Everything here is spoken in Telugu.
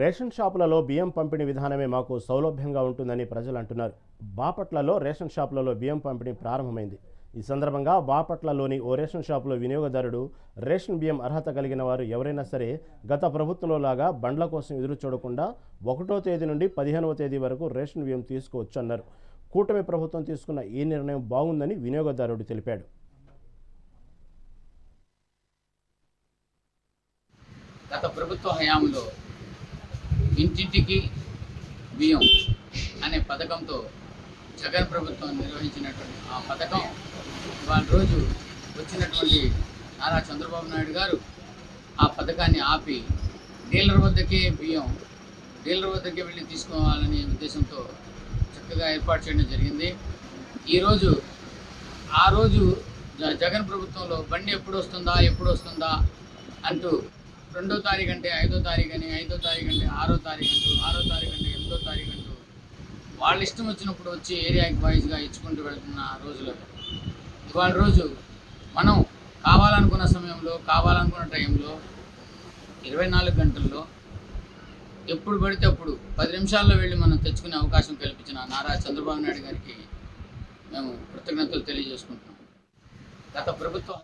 రేషన్ షాపులలో బియ్యం పంపిణీ విధానమే మాకు సౌలభ్యంగా ఉంటుందని ప్రజలు అంటున్నారు బాపట్లలో రేషన్ షాపులలో బియ్యం పంపిణీ ప్రారంభమైంది. ఈ సందర్భంగా బాపట్లలోని ఓ రేషన్ షాపులో వినియోగదారుడు రేషన్ బియ్యం అర్హత కలిగిన వారు ఎవరైనా సరే గత ప్రభుత్వంలో లాగా బండ్ల కోసం ఎదురు చూడకుండా ఒకటో తేదీ నుండి పదిహేనవ తేదీ వరకు రేషన్ బియ్యం తీసుకోవచ్చు అన్నారు కూటమి ప్రభుత్వం తీసుకున్న ఈ నిర్ణయం బాగుందని వినియోగదారుడు తెలిపాడు. గత ప్రభుత్వ హయాంలో ఇంటింటికి బియ్యం అనే పథకంతో జగన్ ప్రభుత్వం నిర్వహించినటువంటి ఆ పథకం ఇవాళ రోజు వచ్చినటువంటి నారా చంద్రబాబు నాయుడు గారు ఆ పథకాన్ని ఆపి డీలర్ వద్దకే బియ్యం డీలర్ వద్దకే వెళ్ళి తీసుకోవాలనే ఉద్దేశంతో చక్కగా ఏర్పాటు చేయడం జరిగింది. ఈరోజు ఆ రోజు జ- జగన్ ప్రభుత్వంలో బండి ఎప్పుడు వస్తుందా ఎప్పుడు వస్తుందా అంటూ రెండో తారీఖు అంటే ఐదో తారీఖు అని ఐదో తారీఖు అంటే ఆరో తారీఖు అంటూ ఆరో తారీఖు అంటే ఎనిమిదో తారీఖు అంటూ వాళ్ళ ఇష్టం వచ్చినప్పుడు వచ్చి ఏరియాకి వైజ్గా ఇచ్చుకుంటూ వెళ్తున్న రోజులు. ఇవాళ రోజు మనం కావాలనుకున్న సమయంలో కావాలనుకున్న టైంలో ఇరవై నాలుగు గంటల్లో ఎప్పుడు పడితే అప్పుడు పది నిమిషాల్లో వెళ్ళి మనం తెచ్చుకునే అవకాశం కల్పించిన నారా చంద్రబాబు నాయుడు గారికి మేము కృతజ్ఞతలు తెలియజేసుకుంటున్నాం. గత ప్రభుత్వం